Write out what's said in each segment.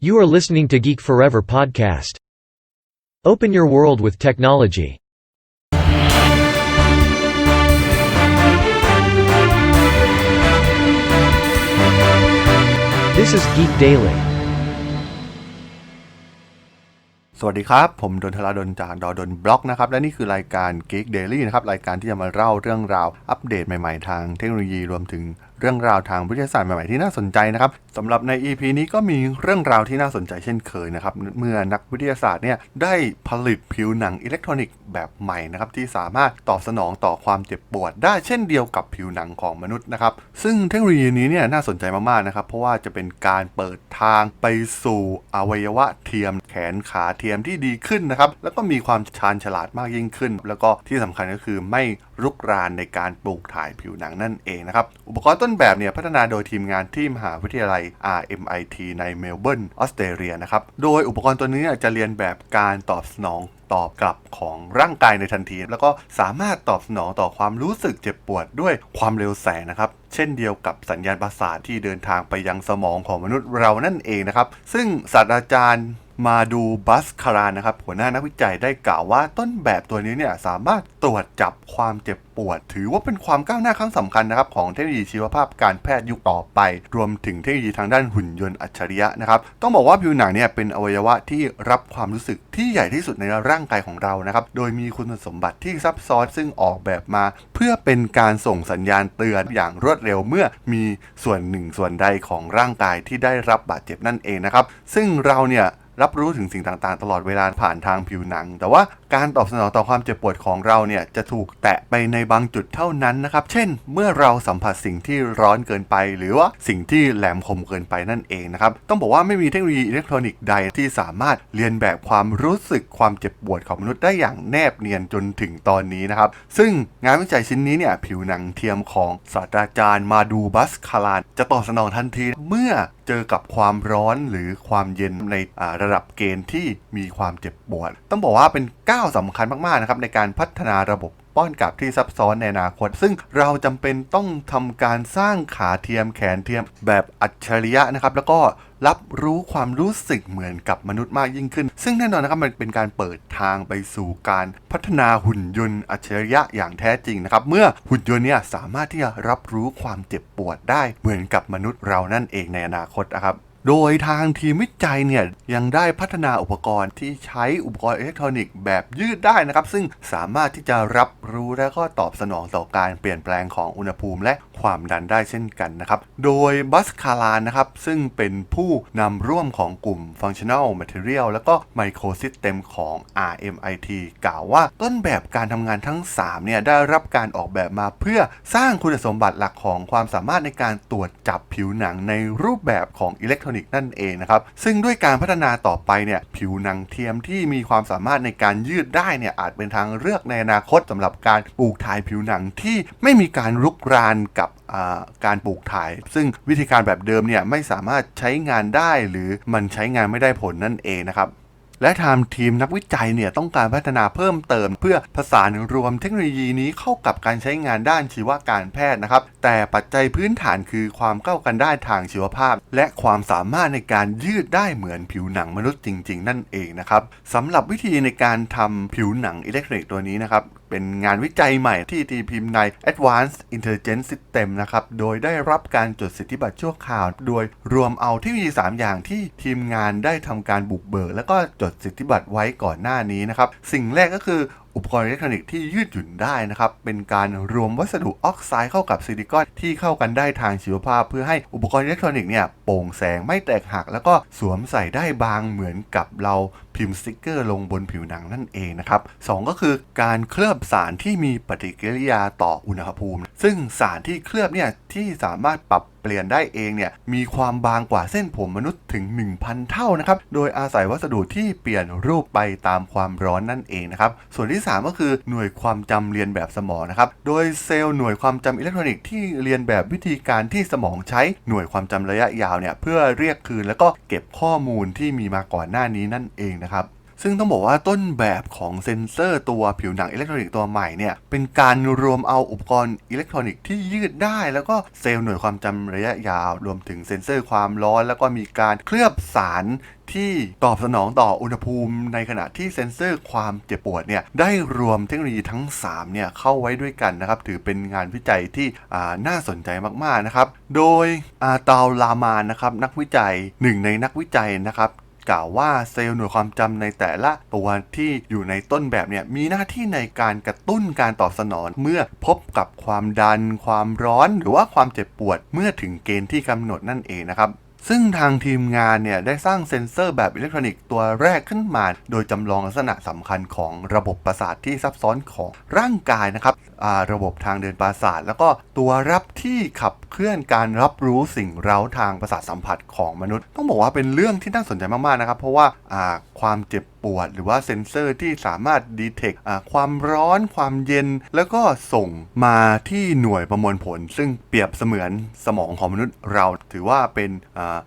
You are listening to Geek Forever podcast. Open your world with technology. This is Geek Daily. สวัสดีครับ ผมดนทราดนจากดอดนบล็อกนะครับ และนี่คือรายการ Geek Daily นะครับ รายการที่จะมาเล่าเรื่องราวอัปเดตใหม่ ๆ ทางเทคโนโลยีรวมถึง เรื่องราวทางวิทยาศาสตร์ใหม่ๆที่น่าสนใจนะครับสำหรับใน EP นี้ก็มีเรื่องราวที่น่าสนใจเช่นเคยนะครับเมื่อนักวิทยาศาสตร์เนี่ยได้ผลิตผิวหนังอิเล็กทรอนิกส์แบบใหม่นะครับที่สามารถตอบสนองต่อความเจ็บปวด ได้เช่นเดียวกับผิวหนังของมนุษย์นะครับซึ่งเทคโนโลยีนี้เนี่ยน่าสนใจมากๆนะครับเพราะว่าจะเป็นการเปิดทางไปสู่อวัยวะเทียม แขนขาเทียมที่ดีขึ้นนะครับแล้วก็มีความชาญฉลาดมากยิ่งขึ้น แล้วก็ที่สำคัญก็คือไม่รุกรานในการปลูกถ่ายผิวหนังนั่นเองนะครับอุปกรณ์ต้น้นแบบเนี่ยพัฒนาโดยทีมงานที่มหาวิทยาลัย RMIT ในเมลเบิร์นออสเตรเลียนะครับ โดยอุปกรณ์ตัวนี้จะเรียนแบบการตอบสนองตอบกลับของร่างกายในทันที แล้วก็สามารถตอบสนองต่อความรู้สึกเจ็บปวดด้วยความเร็วแสงนะครับ เช่นเดียวกับสัญญาณประสาทที่เดินทางไปยังสมองของมนุษย์เรานั่นเองนะครับ ซึ่งศาสตราจารย์ มาดูบัสคารานนะครับหัวหน้านักวิจัยได้กล่าวว่าต้นแบบตัวนี้เนี่ยสามารถตรวจจับความเจ็บปวด ถือว่าเป็นความก้าวหน้าครั้งสำคัญนะครับของเทคโนโลยีชีวภาพการแพทย์ยุคต่อไป รวมถึงเทคโนโลยีทางด้านหุ่นยนต์อัจฉริยะนะครับต้องบอกว่าผิวหนังเนี่ยเป็นอวัยวะที่รับความรู้สึกที่ใหญ่ที่สุดในร่างกายของเรานะครับโดยมีคุณสมบัติที่ซับซ้อนซึ่งออกแบบมา เพื่อเป็นการส่งสัญญาณเตือนอย่างรวดเร็วเมื่อมีส่วนหนึ่งส่วนใดของร่างกายที่ได้รับบาดเจ็บนั่นเองนะครับซึ่งเราเนี่ย รับรู้ถึงสิ่งต่างๆ ตลอดเวลาผ่านทางผิวหนัง แต่ว่าการตอบสนองต่อความเจ็บปวดของเราเนี่ยจะถูกแตะไปในบางจุดเท่านั้นนะครับ เช่น เมื่อเราสัมผัสสิ่งที่ร้อนเกินไป หรือว่าสิ่งที่แหลมคมเกินไปนั่นเองนะครับ ต้องบอกว่าไม่มีเทคโนโลยีอิเล็กทรอนิกส์ใดที่สามารถเรียนแบบความรู้สึกความเจ็บปวดของมนุษย์ได้อย่างแนบเนียนจนถึงตอนนี้นะครับ ซึ่งงานวิจัยชิ้นนี้เนี่ยผิวหนังเทียมของศาสตราจารย์มาดูบัสคารานจะตอบสนองทันทีเมื่อ เจอกับความร้อนหรือความเย็นในระดับเกณฑ์ที่มีความเจ็บปวด ต้องบอกว่าเป็นก้าวสำคัญมากๆนะครับในการพัฒนาระบบ ป้อนกลับที่ซับซ้อนในอนาคต ซึ่งเราจำเป็นต้องทำการสร้างขาเทียมแขนเทียมแบบอัจฉริยะนะครับ แล้วก็รับรู้ความรู้สึกเหมือนกับมนุษย์มากยิ่งขึ้น ซึ่งแน่นอนนะครับมันเป็นการเปิดทางไปสู่การพัฒนาหุ่นยนต์อัจฉริยะอย่างแท้จริงนะครับ เมื่อหุ่นยนต์เนี่ยสามารถที่จะรับรู้ความเจ็บปวดได้เหมือนกับมนุษย์เรานั่นเองในอนาคตนะครับ โดยทางทีมวิจัยเนี่ยยังได้พัฒนาอุปกรณ์ที่ใช้อุปกรณ์อิเล็กทรอนิกส์แบบยืดได้นะครับ ซึ่งสามารถที่จะรับรู้และก็ตอบสนองต่อการเปลี่ยนแปลงของอุณหภูมิและความดันได้เช่นกันนะครับ โดยบัสคารานนะครับ ซึ่งเป็นผู้นำร่วมของกลุ่ม Functional Material แล้วก็ Microsystem ของ RMIT กล่าวว่าต้นแบบการทำงานทั้ง 3 เนี่ยได้รับการออกแบบมาเพื่อสร้างคุณสมบัติหลักของความสามารถในการตรวจจับผิวหนังในรูปแบบของอิเล็กทรอนิกส์นั่นเองนะครับ ซึ่งด้วยการพัฒนาต่อไปเนี่ยผิวหนังเทียมที่มีความสามารถในการยืดได้เนี่ยอาจเป็นทางเลือกในอนาคตสำหรับการปลูกถ่ายผิวหนังที่ไม่มีการรุกรานกับการปลูกถ่าย ซึ่งวิธีการแบบเดิมเนี่ยไม่สามารถใช้งานได้หรือมันใช้งานไม่ได้ผลนั่นเองนะครับ และทางทีมนักวิจัยเนี่ยต้องการพัฒนาเพิ่มเติม เพื่อผสานรวมเทคโนโลยีนี้เข้ากับการใช้งานด้านชีวการแพทย์นะครับ แต่ปัจจัยพื้นฐานคือความเข้ากันได้ทางชีวภาพ และความสามารถในการยืดได้เหมือนผิวหนังมนุษย์จริง ๆ นั่นเองนะครับสำหรับวิธีในการทำผิวหนังอิเล็กทรอนิกส์ตัวนี้นะครับ เป็นงานวิจัยใหม่ที่ตีพิมพ์ใน Advanced Intelligent System นะครับ โดยได้รับการจดสิทธิบัตรชั่วคราว โดยรวมเอาเทคโนโลยี 3 อย่างที่ทีมงานได้ทำการบุกเบิก แล้วก็จดสิทธิบัตรไว้ก่อนหน้านี้นะครับ สิ่งแรกก็คืออุปกรณ์อิเล็กทรอนิกส์ที่ยืดหยุ่นได้นะครับ เป็นการรวมวัสดุออกไซด์เข้ากับซิลิคอนที่เข้ากันได้ทางชีวภาพ เพื่อให้อุปกรณ์อิเล็กทรอนิกส์เนี่ย โปร่งแสงไม่แตกหัก แล้วก็สวมใส่ได้บางเหมือนกับเราพิมพ์สติกเกอร์ลงบนผิวหนังนั่นเองนะครับสองก็คือการเคลือบสารที่มีปฏิกิริยาต่ออุณหภูมิ ซึ่งสารที่เคลือบเนี่ยที่สามารถปรับเปลี่ยนได้เองเนี่ยมีความบางกว่าเส้นผมมนุษย์ถึง 1,000 เท่านะครับโดยอาศัยวัสดุที่เปลี่ยนรูปไปตามความร้อนนั่นเองนะครับส่วนที่ 3 ก็คือหน่วยความจำเรียนแบบสมองนะครับโดยเซลล์หน่วยความจำอิเล็กทรอนิกส์ที่เรียนแบบวิธีการที่สมองใช้หน่วยความจำระยะยาวเนี่ยเพื่อเรียกคืนแล้วก็เก็บข้อมูลที่มีมาก่อนหน้านี้นั่นเองนะครับ ซึ่งต้องบอกว่าต้นแบบของเซ็นเซอร์ตัวผิวหนังอิเล็กทรอนิกส์ตัวใหม่เนี่ย เป็นการรวมเอาอุปกรณ์อิเล็กทรอนิกส์ที่ยืดได้ แล้วก็เซลล์หน่วยความจำระยะยาว รวมถึงเซ็นเซอร์ความร้อน แล้วก็มีการเคลือบสารที่ตอบสนองต่ออุณหภูมิ ในขณะที่เซ็นเซอร์ความเจ็บปวดเนี่ยได้รวมเทคโนโลยีทั้ง 3 เนี่ยเข้าไว้ด้วยกันนะครับถือเป็นงานวิจัยที่น่าสนใจมากๆนะครับ โดยอาตาลลามานนะครับนักวิจัยหนึ่งในนักวิจัยนะครับ กล่าวว่าเซลล์หน่วยความจำในแต่ละตัวที่อยู่ในต้นแบบเนี่ยมีหน้าที่ในการกระตุ้นการตอบสนองเมื่อพบกับความดัน ความร้อน หรือว่าความเจ็บปวดเมื่อถึงเกณฑ์ที่กำหนดนั่นเองนะครับซึ่งทางทีมงานเนี่ยได้สร้างเซ็นเซอร์แบบอิเล็กทรอนิกส์ตัวแรกขึ้นมา โดยจำลองลักษณะสำคัญของระบบประสาทที่ซับซ้อนของร่างกายนะครับ ระบบทางเดินประสาท แล้วก็ตัวรับที่ขับเคลื่อนการรับรู้สิ่งเร้าทางประสาทสัมผัสของมนุษย์ ต้องบอกว่าเป็นเรื่องที่น่าสนใจมากๆนะครับ เพราะว่าความเจ็บปวด หรือว่าเซ็นเซอร์ที่สามารถดีเทคความร้อน ความเย็น แล้วก็ส่งมาที่หน่วยประมวลผล ซึ่งเปรียบเสมือนสมองของมนุษย์เราถือว่าเป็น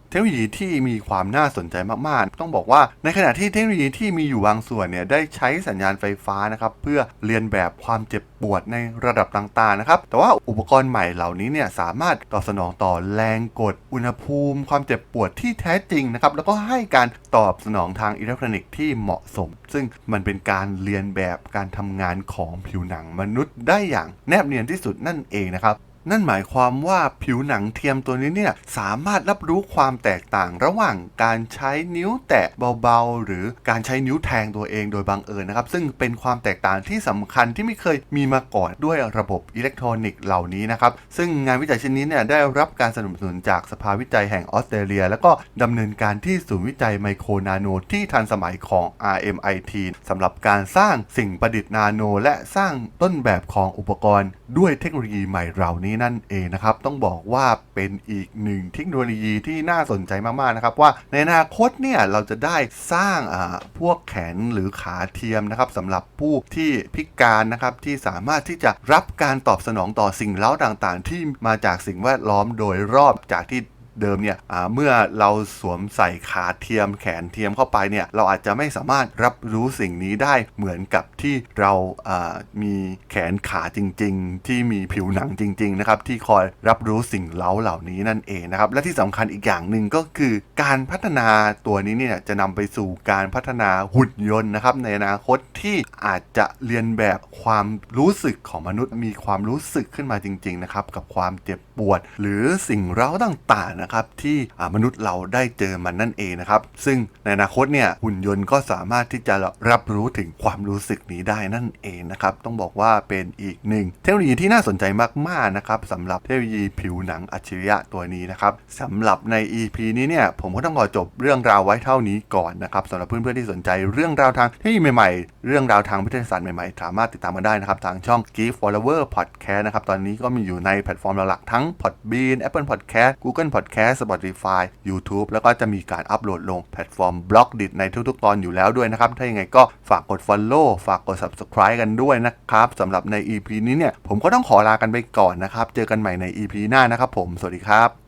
เทคโนโลยีที่มีความน่าสนใจมากๆ ต้องบอกว่าในขณะที่เทคโนโลยีที่มีอยู่บางส่วนเนี่ยได้ใช้สัญญาณไฟฟ้านะครับเพื่อเรียนแบบความเจ็บปวดในระดับต่างๆนะครับ แต่ว่าอุปกรณ์ใหม่เหล่านี้เนี่ยสามารถตอบสนองต่อแรงกด อุณหภูมิ ความเจ็บปวดที่แท้จริงนะครับ แล้วก็ให้การตอบสนองทางอิเล็กทรอนิกส์ที่เหมาะสม ซึ่งมันเป็นการเรียนแบบการทำงานของผิวหนังมนุษย์ได้อย่างแนบเนียนที่สุดนั่นเองนะครับ นั่นหมายความว่าผิวหนังเทียมตัวนี้เนี่ยสามารถรับรู้ความแตกต่างระหว่างการใช้นิ้วแตะเบาๆ หรือการใช้นิ้วแทงตัวเองโดยบังเอิญนะครับ ซึ่งเป็นความแตกต่างที่สำคัญที่ไม่เคยมีมาก่อนด้วยระบบอิเล็กทรอนิกส์เหล่านี้นะครับ ซึ่งงานวิจัยชิ้นนี้เนี่ยได้รับการสนับสนุนจากสภาวิจัยแห่งออสเตรเลีย แล้วก็ดำเนินการที่ศูนย์วิจัยไมโครนาโนที่ทันสมัยของ RMIT สำหรับการสร้างสิ่งประดิษฐ์นาโน และสร้างต้นแบบของอุปกรณ์ ด้วยเทคโนโลยีใหม่เหล่านี้นั่นเองนะครับ ต้องบอกว่าเป็นอีกหนึ่งเทคโนโลยีที่น่าสนใจมากๆนะครับ ว่าในอนาคตเนี่ยเราจะได้สร้างอ่าพวกแขนหรือขาเทียมนะครับสำหรับผู้ที่พิการนะครับที่สามารถที่จะรับการตอบสนองต่อสิ่งเล้าต่างๆ ที่มาจากสิ่งแวดล้อมโดยรอบจากที่ เดิมเนี่ยเมื่อเราสวมใส่ขาเทียมแขนเทียมเข้าไปเนี่ยเราอาจจะไม่สามารถรับรู้สิ่งนี้ได้เหมือนกับที่เรามีแขนขาจริง ๆ ที่มีผิวหนังจริงๆนะครับที่คอยรับรู้สิ่งเล้าเหล่านี้นั่นเองนะครับและที่สำคัญอีกอย่างหนึ่งก็คือการพัฒนาตัวนี้เนี่ยจะนำไปสู่การพัฒนาหุ่นยนต์นะครับในอนาคตที่อาจจะเรียนแบบความรู้สึกของมนุษย์มีความรู้สึกขึ้นมาจริงๆนะครับกับความเจ็บปวด หรือสิ่งเร้าต่างๆนะครับที่มนุษย์เราได้เจอมันนั่นเองนะครับ ซึ่งในอนาคตเนี่ยหุ่นยนต์ก็สามารถที่จะรับรู้ถึงความรู้สึกนี้ได้นั่นเองนะครับต้องบอกว่าเป็นอีกหนึ่งเทคโนโลยีที่น่าสนใจมากๆนะครับสำหรับเทคโนโลยีผิวหนังอัจฉริยะตัวนี้นะครับสำหรับใน EP นี้เนี่ยผมก็ต้องขอจบเรื่องราวไว้เท่านี้ก่อนนะครับสำหรับเพื่อนๆที่สนใจเรื่องราวทางเทคโนโลยีใหม่ๆ เรื่องราวทางวิทยาศาสตร์ใหม่ๆ สามารถติดตามกันได้นะครับทางช่อง Geek Follower Podcast นะครับตอนนี้ก็มีอยู่ในแพลตฟอร์มหลักๆทั้ง Podbean Apple Podcast Google Podcast Spotify YouTube แล้วก็จะมีการอัปโหลดลงแพลตฟอร์มบล็อกดิในทุกๆ ตอนอยู่แล้วด้วยนะครับ ถ้ายังไงก็ฝากกด Follow ฝากกด Subscribe กันด้วยนะครับสำหรับใน EP นี้เนี่ยผมก็ต้องขอลากันไปก่อนนะครับ เจอกันใหม่ใน EP หน้านะครับผม สวัสดีครับ